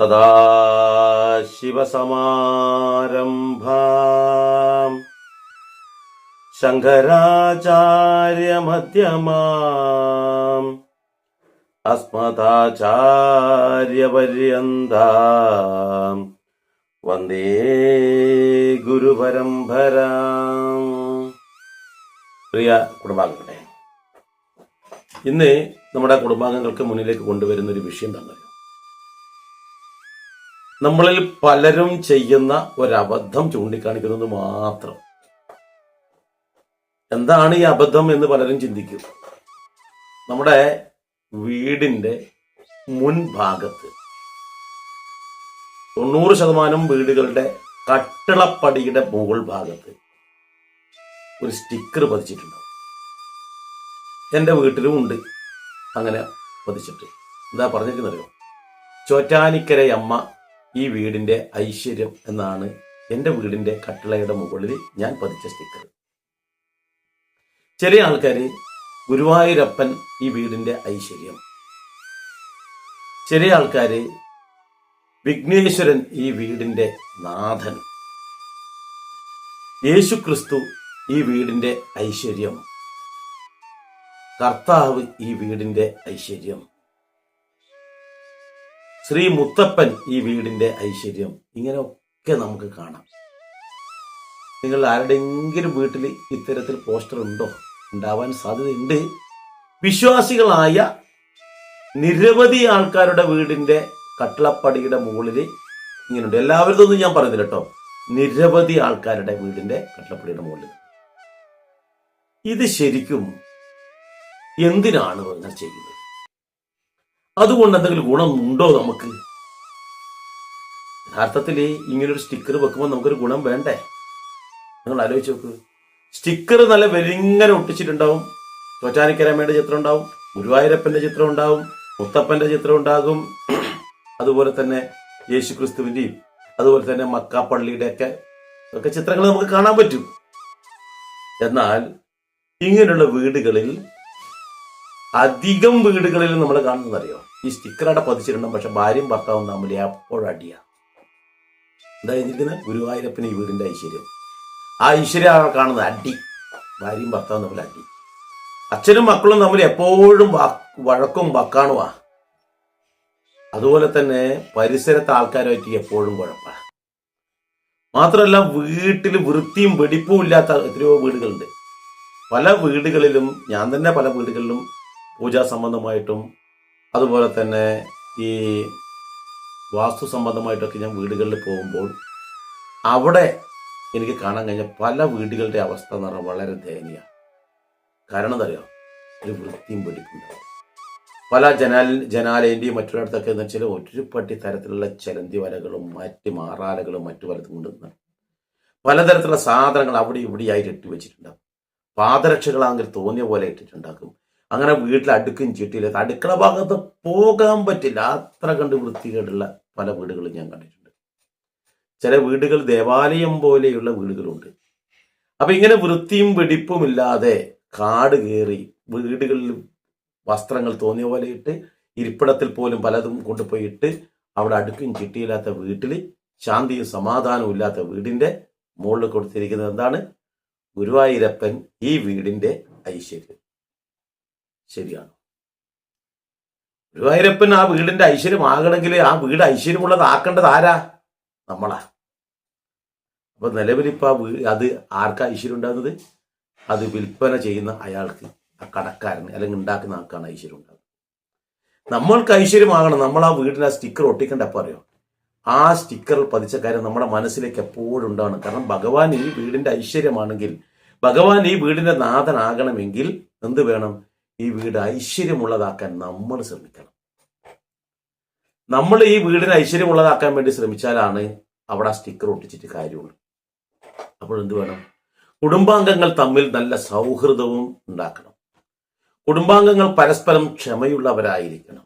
സദാശിവസമാരംഭാം ശങ്കരാചാര്യമധ്യമാം. അസ്മദാചാര്യപര്യന്താം. വന്ദേ ഗുരുപരംഭര പ്രിയ കുടുംബാംഗങ്ങളെ ഇന്ന് നമ്മുടെ കുടുംബാംഗങ്ങൾക്ക് മുന്നിലേക്ക് കൊണ്ടുവരുന്ന ഒരു വിഷയം തന്നെ നമ്മളിൽ പലരും ചെയ്യുന്ന ഒരബദ്ധം ചൂണ്ടിക്കാണിക്കുന്നത് മാത്രം. എന്താണ് ഈ അബദ്ധം എന്ന് പലരും ചിന്തിക്കും. നമ്മുടെ വീടിന്റെ മുൻഭാഗത്ത് തൊണ്ണൂറ് ശതമാനം വീടുകളുടെ കട്ടിളപ്പടിയുടെ മുകൾ ഭാഗത്ത് ഒരു സ്റ്റിക്കർ പതിച്ചിട്ടുണ്ടാവും. എന്റെ വീട്ടിലും ഉണ്ട് അങ്ങനെ പതിച്ചിട്ട്. എന്താ പറഞ്ഞിരിക്കുന്നറിയോ ചോറ്റാനിക്കരയമ്മ ഈ വീടിന്റെ ഐശ്വര്യം എന്നാണ് എന്റെ വീടിന്റെ കട്ടിളയുടെ മുകളിൽ ഞാൻ പതിച്ച സ്റ്റിക്കർ ചില ആൾക്കാർ ഗുരുവായൂരപ്പൻ ഈ വീടിന്റെ ഐശ്വര്യം. ചെറിയ ആൾക്കാർ വിഘ്നേശ്വരൻ ഈ വീടിന്റെ നാഥൻ. യേശുക്രിസ്തു ഈ വീടിന്റെ ഐശ്വര്യം. കർത്താവ് ഈ വീടിന്റെ ഐശ്വര്യം. ശ്രീ മുത്തപ്പൻ ഈ വീടിന്റെ ഐശ്വര്യം. ഇങ്ങനെയൊക്കെ നമുക്ക് കാണാം. നിങ്ങൾ ആരുടെയെങ്കിലും വീട്ടിൽ ഇത്തരത്തിൽ പോസ്റ്റർ ഉണ്ടോ? ഉണ്ടാവാൻ സാധ്യതയുണ്ട്. വിശ്വാസികളായ നിരവധി ആൾക്കാരുടെ വീടിന്റെ കട്ടിളപ്പടിയുടെ മുകളിൽ ഇങ്ങനെയുണ്ട് എല്ലാവരും ഞാൻ പറയുന്നില്ല കേട്ടോ നിരവധി ആൾക്കാരുടെ വീടിന്റെ കട്ടിളപ്പടിയുടെ മുകളിൽ ഇത് ശരിക്കും എന്തിനാണ് നിങ്ങൾ ചെയ്യുന്നത്? അതുകൊണ്ട് എന്തെങ്കിലും ഗുണമുണ്ടോ നമുക്ക്? യഥാർത്ഥത്തിൽ ഇങ്ങനൊരു സ്റ്റിക്കർ വെക്കുമ്പോൾ നമുക്കൊരു ഗുണം വേണ്ടേ? നിങ്ങൾ ആലോചിച്ച് നോക്ക്. സ്റ്റിക്കർ നല്ല വെലിങ്ങനെ ഒട്ടിച്ചിട്ടുണ്ടാവും. ചോറ്റാനിക്കരമ്മയുടെ ചിത്രം ഉണ്ടാവും. ഗുരുവായൂരപ്പന്റെ ചിത്രം ഉണ്ടാവും. മുത്തപ്പന്റെ ചിത്രം ഉണ്ടാകും. അതുപോലെ തന്നെ യേശു ക്രിസ്തുവിന്റെയും അതുപോലെ തന്നെ മക്കാപ്പള്ളിയുടെ ഒക്കെ ഒക്കെ ചിത്രങ്ങൾ നമുക്ക് കാണാൻ പറ്റും. എന്നാൽ ഇങ്ങനെയുള്ള വീടുകളിൽ അധികം വീടുകളിൽ നമ്മൾ കാണുന്നത് അറിയോ ഈ സ്റ്റിക്കറടെ പതിച്ചിട്ടുണ്ട് പക്ഷെ ഭാര്യയും ഭർത്താവും തമ്മിൽ അപ്പോഴടിയ എന്താ ചെയ്തിരിക്കുന്നത് ഗുരുവായൂരപ്പന് ഈ വീടിന്റെ ഐശ്വര്യം. ആ ഐശ്വര്യം കാണുന്നത്. അടി. ഭാര്യയും ഭർത്താവും തമ്മിൽ അടി. അച്ഛനും മക്കളും തമ്മിൽ എപ്പോഴും വഴക്കും വക്കാണുവാ. അതുപോലെ തന്നെ പരിസരത്തെ ആൾക്കാരുമായിട്ട് എപ്പോഴും കുഴപ്പമാണ്. മാത്രമല്ല വീട്ടിൽ വൃത്തിയും വെടിപ്പും ഇല്ലാത്ത എത്രയോ വീടുകളുണ്ട്. പല വീടുകളിലും ഞാൻ തന്നെ പല വീടുകളിലും പൂജാ സംബന്ധമായിട്ടും അതുപോലെ തന്നെ ഈ വാസ്തു സംബന്ധമായിട്ടൊക്കെ ഞാൻ വീടുകളിൽ പോകുമ്പോൾ അവിടെ എനിക്ക് കാണാൻ കഴിഞ്ഞ പല വീടുകളുടെ അവസ്ഥ എന്ന് പറഞ്ഞാൽ വളരെ ദയനീയ കാരണം എന്താ അറിയാം? ഒരു വൃത്തിയും വെടിപ്പുണ്ടാവും പല ജനാൽ ജനാലയന്റെയും മറ്റൊരിടത്തൊക്കെ എന്ന് വെച്ചാൽ ഒരുപട്ടി തരത്തിലുള്ള ചലന്തി വലകളും മറ്റ് മാറാലകളും മറ്റു പലതും കൊണ്ട് പലതരത്തിലുള്ള സാധനങ്ങൾ അവിടെ ഇവിടെയായിട്ട് ഇട്ട് വെച്ചിട്ടുണ്ടാകും. പാദരക്ഷകളാണെങ്കിൽ തോന്നിയ പോലെ ഇട്ടിട്ടുണ്ടാക്കും അങ്ങനെ വീട്ടിൽ അടുക്കും ചീട്ടിയില്ല അടുക്കള ഭാഗത്ത് പോകാൻ പറ്റില്ല. അത്ര കണ്ട് വൃത്തികേടുള്ള പല വീടുകളും ഞാൻ കണ്ടിട്ടുണ്ട്. ചില വീടുകൾ ദേവാലയം പോലെയുള്ള വീടുകളുണ്ട്. അപ്പൊ ഇങ്ങനെ വൃത്തിയും വെടിപ്പും ഇല്ലാതെ കാട് കയറി വീടുകളിൽ വസ്ത്രങ്ങൾ തോന്നിയ പോലെ ഇട്ട് ഇരിപ്പിടത്തിൽ പോലും പലതും കൊണ്ടുപോയി ഇട്ട് അവിടെ അടുക്കും ചിട്ടിയില്ലാത്ത വീട്ടിൽ ശാന്തിയും സമാധാനവും ഇല്ലാത്ത വീടിന്റെ മുകളിൽ കൊടുത്തിരിക്കുന്നത് എന്താണ്? ഗുരുവായൂരപ്പൻ ഈ വീടിന്റെ ഐശ്വര്യം. ശരിയാണ്. ഗുരുവായൂരപ്പൻ ആ വീടിന്റെ ഐശ്വര്യമാകണമെങ്കിൽ ആ വീട് ഐശ്വര്യമുള്ളതാക്കേണ്ടത് ആരാ? നമ്മളാ. അപ്പൊ നിലവിലിപ്പോ അത് ആർക്കാ ഐശ്വര്യം ഉണ്ടാകുന്നത്? അത് വിൽപ്പന ചെയ്യുന്ന അയാൾക്ക്. ആ കടക്കാരന് അല്ലെങ്കിൽ ഉണ്ടാക്കുന്ന ആൾക്കാണ് ഐശ്വര്യം ഉണ്ടാകുന്നത് നമ്മൾക്ക് ഐശ്വര്യമാകണം. നമ്മൾ ആ വീടിന് ആ സ്റ്റിക്കർ ഒട്ടിക്കേണ്ട അപ്പം അറിയോ? ആ സ്റ്റിക്കർ പതിച്ച കാര്യം നമ്മുടെ മനസ്സിലേക്ക് എപ്പോഴും ഉണ്ടാവണം. കാരണം ഭഗവാൻ ഈ വീടിന്റെ ഐശ്വര്യമാണെങ്കിൽ ഭഗവാൻ ഈ വീടിന്റെ നാഥനാകണമെങ്കിൽ എന്ത് വേണം? ഈ വീട് ഐശ്വര്യമുള്ളതാക്കാൻ നമ്മൾ ശ്രമിക്കണം. നമ്മൾ ഈ വീടിന് ഐശ്വര്യമുള്ളതാക്കാൻ വേണ്ടി ശ്രമിച്ചാലാണ് അവിടെ ആ സ്റ്റിക്കർ ഒട്ടിച്ചിട്ട് കാര്യമുള്ളൂ. അപ്പോൾ എന്ത് വേണം? കുടുംബാംഗങ്ങൾ തമ്മിൽ നല്ല സൗഹൃദവും ഉണ്ടാക്കണം. കുടുംബാംഗങ്ങൾ പരസ്പരം ക്ഷമയുള്ളവരായിരിക്കണം.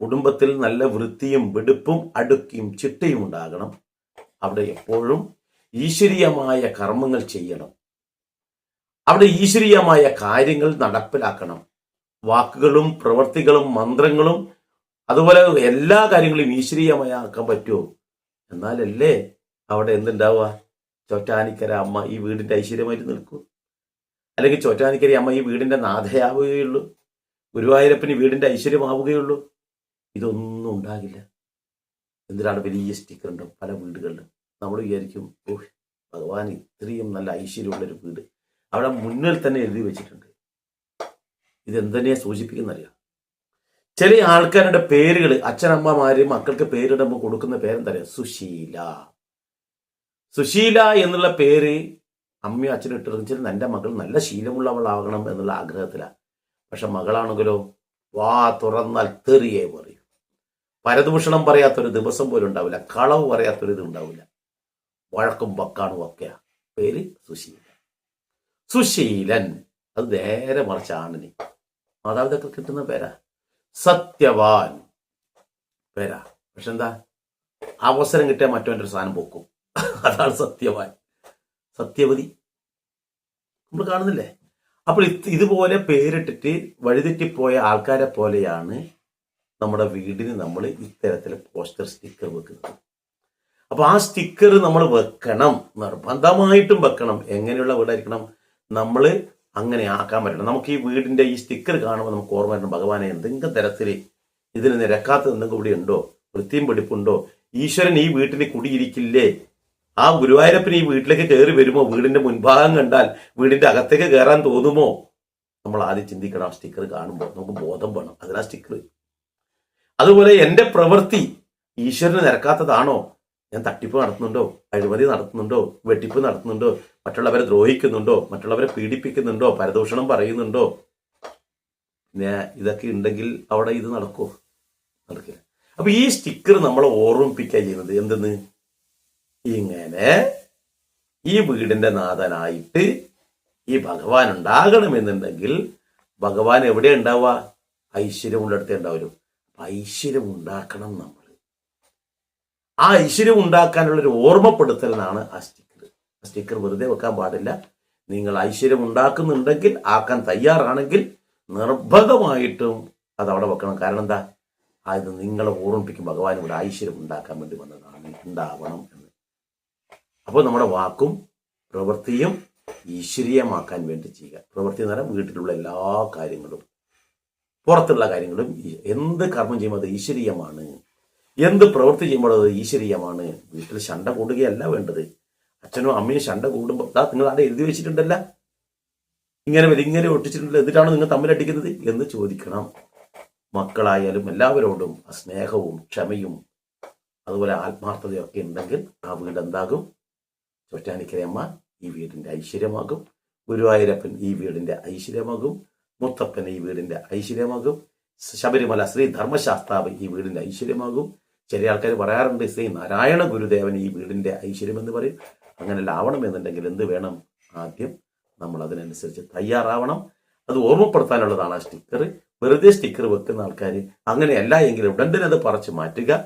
കുടുംബത്തിൽ നല്ല വൃത്തിയും വെടുപ്പും അടുക്കിയും ചിട്ടയും ഉണ്ടാകണം. അവിടെ എപ്പോഴും ഈശ്വരീയമായ കർമ്മങ്ങൾ ചെയ്യണം. അവിടെ ഈശ്വരീയമായ കാര്യങ്ങൾ നടപ്പിലാക്കണം. വാക്കുകളും പ്രവൃത്തികളും മന്ത്രങ്ങളും അതുപോലെ എല്ലാ കാര്യങ്ങളും ഈശ്വരീയമായി ആക്കാൻ പറ്റുമോ? എന്നാലല്ലേ അവിടെ എന്തുണ്ടാവുക? ചോറ്റാനിക്കര അമ്മ ഈ വീടിന്റെ ഐശ്വര്യമായിട്ട് നിൽക്കൂ. അല്ലെങ്കിൽ ചോറ്റാനിക്കരി അമ്മ ഈ വീടിന്റെ നാഥയാവുകയുള്ളൂ. ഗുരുവായൂരപ്പന് വീടിന്റെ ഐശ്വര്യമാവുകയുള്ളൂ. ഇതൊന്നും ഉണ്ടാകില്ല. എന്തിനാണ് വലിയ സ്റ്റിക്കർ ഉണ്ട് പല വീടുകളിലും നമ്മൾ വിചാരിക്കും ഓ ഭഗവാൻ ഇത്രയും നല്ല ഐശ്വര്യമുള്ളൊരു വീട്. അവിടെ മുന്നിൽ തന്നെ എഴുതി വെച്ചിട്ടുണ്ട്. ഇതെന്തിനെയാ സൂചിപ്പിക്കുന്നറിയാം? ചില ആൾക്കാരുടെ പേരുകൾ അച്ഛനമ്മമാര് മക്കൾക്ക് പേരിടുമ്പോൾ കൊടുക്കുന്ന പേരെന്താ പറയുക സുശീല. സുശീല എന്നുള്ള പേര് അമ്മയും അച്ഛനും ഇട്ടിരുന്നെങ്കിൽ എന്റെ മകൾ നല്ല ശീലമുള്ളവളാകണം എന്നുള്ള ആഗ്രഹത്തിലാണ്. പക്ഷെ മകളാണെങ്കിലോ വാ തുറന്നാൽ തെറിയേ പറയും. പരദൂഷണം പറയാത്തൊരു ദിവസം പോലും ഉണ്ടാവില്ല കളവ് പറയാത്തൊരു ഇത് ഉണ്ടാവില്ല. വഴക്കും വക്കാണും ഒക്കെയാണ്. പേര് സുശീലൻ. സുശീലൻ അത് നേരെ മറിച്ച് ആണിനി. മാതാപിതാക്കൾ കിട്ടുന്ന പേരാ. സത്യവാൻ പേരാ. പക്ഷെന്താ അവസരം കിട്ടിയാൽ മറ്റവന്റെ ഒരു സാധനം പൊക്കും. അതാണ് സത്യവാൻ. സത്യവതി. നമ്മൾ കാണുന്നില്ലേ? അപ്പോൾ ഇത് ഇതുപോലെ പേരിട്ടിട്ട് വഴിതെറ്റിപ്പോയ ആൾക്കാരെ പോലെയാണ് നമ്മുടെ വീടിന് നമ്മൾ ഇത്തരത്തിൽ പോസ്റ്റർ സ്റ്റിക്കർ വെക്കുന്നത്. അപ്പൊ ആ സ്റ്റിക്കർ നമ്മൾ വെക്കണം നിർബന്ധമായിട്ടും വെക്കണം. എങ്ങനെയുള്ള വീടായിരിക്കണം? നമ്മൾ അങ്ങനെ ആക്കാൻ പറ്റണം. നമുക്ക് ഈ വീടിന്റെ ഈ സ്റ്റിക്കർ കാണുമ്പോൾ നമുക്ക് ഓർമ്മ വരണം ഭഗവാനെ എന്തെങ്കിലും തരത്തിൽ ഇതിന് നിരക്കാത്ത എന്തെങ്കിലും ഇവിടെ ഉണ്ടോ? വൃത്തിയും പിടിപ്പുണ്ടോ ഈശ്വരൻ ഈ വീട്ടിൽ കുടിയിരിക്കില്ലേ? ആ ഗുരുവായൂരപ്പൻ ഈ വീട്ടിലേക്ക് കയറി വരുമോ? വീടിന്റെ മുൻഭാഗം കണ്ടാൽ വീടിന്റെ അകത്തേക്ക് കയറാൻ തോന്നുമോ? നമ്മൾ ആദ്യം ചിന്തിക്കണം ആ സ്റ്റിക്കർ കാണുമ്പോൾ നമുക്ക് ബോധം വേണം. അതിനാ സ്റ്റിക്കർ അതുപോലെ എന്റെ പ്രവൃത്തി ഈശ്വരന് നിരക്കാത്തതാണോ? ഞാൻ തട്ടിപ്പ് നടത്തുന്നുണ്ടോ? അഴിമതി നടത്തുന്നുണ്ടോ? വെട്ടിപ്പ് നടത്തുന്നുണ്ടോ? മറ്റുള്ളവരെ ദ്രോഹിക്കുന്നുണ്ടോ? മറ്റുള്ളവരെ പീഡിപ്പിക്കുന്നുണ്ടോ? പരദൂഷണം പറയുന്നുണ്ടോ? ഇതൊക്കെ ഉണ്ടെങ്കിൽ അവിടെ ഇത് നടക്കുമോ നടക്കില്ല. അപ്പൊ ഈ സ്റ്റിക്കർ നമ്മളെ ഓർമ്മിപ്പിക്കുക ചെയ്യുന്നത്. എന്തെന്ന്? ഇങ്ങനെ ഈ വീടിന്റെ നാഥനായിട്ട് ഈ ഭഗവാൻ ഉണ്ടാകണമെന്നുണ്ടെങ്കിൽ ഭഗവാൻ എവിടെ ഉണ്ടാവുക? ഐശ്വര്യമുള്ളിടത്തേ ഉണ്ടാവരും ഐശ്വര്യം ഉണ്ടാക്കണം നമ്മൾ ആ ഐശ്വര്യം ഉണ്ടാക്കാനുള്ള ഒരു ഓർമ്മപ്പെടുത്തലാണ് ആ സ്റ്റിക്കർ. ആ സ്റ്റിക്കർ വെറുതെ വെക്കാൻ പാടില്ല. നിങ്ങൾ ഐശ്വര്യം ഉണ്ടാക്കുന്നുണ്ടെങ്കിൽ ആക്കാൻ തയ്യാറാണെങ്കിൽ നിർബന്ധമായിട്ടും അത് അവിടെ വെക്കണം. കാരണം എന്താ? അത് നിങ്ങളെ ഓർമ്മിപ്പിക്കും. ഭഗവാൻ ഇവിടെ ഐശ്വര്യം ഉണ്ടാക്കാൻ വേണ്ടി വന്നതാണ്. ഉണ്ടാവണം എന്ന്. അപ്പോൾ നമ്മുടെ വാക്കും പ്രവൃത്തിയും ഈശ്വരീയമാക്കാൻ വേണ്ടി ചെയ്യുക. പ്രവൃത്തി എന്ന് പറഞ്ഞാൽ വീട്ടിലുള്ള എല്ലാ കാര്യങ്ങളും പുറത്തുള്ള കാര്യങ്ങളും എന്ത് കർമ്മം ചെയ്യുമ്പോൾ അത് ഈശ്വരീയമാണ് എന്ത് പ്രവൃത്തി ചെയ്യുമ്പോൾ അത് ഈശ്വരീയമാണ്. വീട്ടിൽ ശണ്ട കൂടുകയല്ല വേണ്ടത്. അച്ഛനും അമ്മയും ശണ്ട കൂടുമ്പോൾ ദാ നിങ്ങൾ അവിടെ എഴുതി വെച്ചിട്ടുണ്ടല്ല. ഇങ്ങനെ ഇങ്ങനെ ഒട്ടിച്ചിട്ടുണ്ടല്ലോ. എന്നിട്ടാണ് നിങ്ങൾ തമ്മിലടിക്കുന്നത് എന്ന് ചോദിക്കണം. മക്കളായാലും എല്ലാവരോടും സ്നേഹവും ക്ഷമയും അതുപോലെ ആത്മാർത്ഥതയൊക്കെ ഉണ്ടെങ്കിൽ ആ വീട് എന്താകും? ചോറ്റാനിക്കരയമ്മ ഈ വീടിന്റെ ഐശ്വര്യമാകും. ഗുരുവായൂരപ്പൻ ഈ വീടിന്റെ ഐശ്വര്യമാകും. മുത്തപ്പൻ ഈ വീടിന്റെ ഐശ്വര്യമാകും. ശബരിമല ശ്രീ ധർമ്മശാസ്താവ് ഈ വീടിന്റെ ഐശ്വര്യമാകും. ചില ആൾക്കാർ പറയാറുണ്ട് ശ്രീ നാരായണ ഗുരുദേവൻ ഈ വീടിന്റെ ഐശ്വര്യം എന്ന് പറയും. അങ്ങനെ ലാവണം എന്നുണ്ടെങ്കിൽ എന്ത് വേണം? ആദ്യം നമ്മൾ അതിനനുസരിച്ച് തയ്യാറാവണം. അത് ഓർമ്മപ്പെടുത്താനുള്ളതാണ് ആ സ്റ്റിക്കർ. വെറുതെ സ്റ്റിക്കർ വെക്കുന്ന ആൾക്കാർ അങ്ങനെയല്ല എങ്കിൽ ഉടൻ തന്നെ അത് പറിച്ചു മാറ്റുക.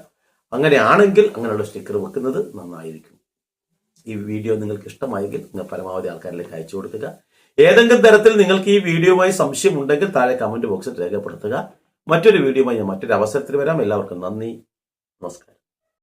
അങ്ങനെയാണെങ്കിൽ അങ്ങനെയുള്ള സ്റ്റിക്കർ വെക്കുന്നത് നന്നായിരിക്കും. ഈ വീഡിയോ നിങ്ങൾക്ക് ഇഷ്ടമായെങ്കിൽ നിങ്ങൾ പരമാവധി ആൾക്കാരിലേക്ക് അയച്ചു കൊടുക്കുക. ഏതെങ്കിലും തരത്തിൽ നിങ്ങൾക്ക് ഈ വീഡിയോയുമായി സംശയം ഉണ്ടെങ്കിൽ താഴെ കമന്റ് ബോക്സിൽ രേഖപ്പെടുത്തുക. മറ്റൊരു വീഡിയോയുമായി ഞാൻ മറ്റൊരു അവസരത്തിൽ വരാം. എല്ലാവർക്കും നന്ദി. നമസ്കാരം.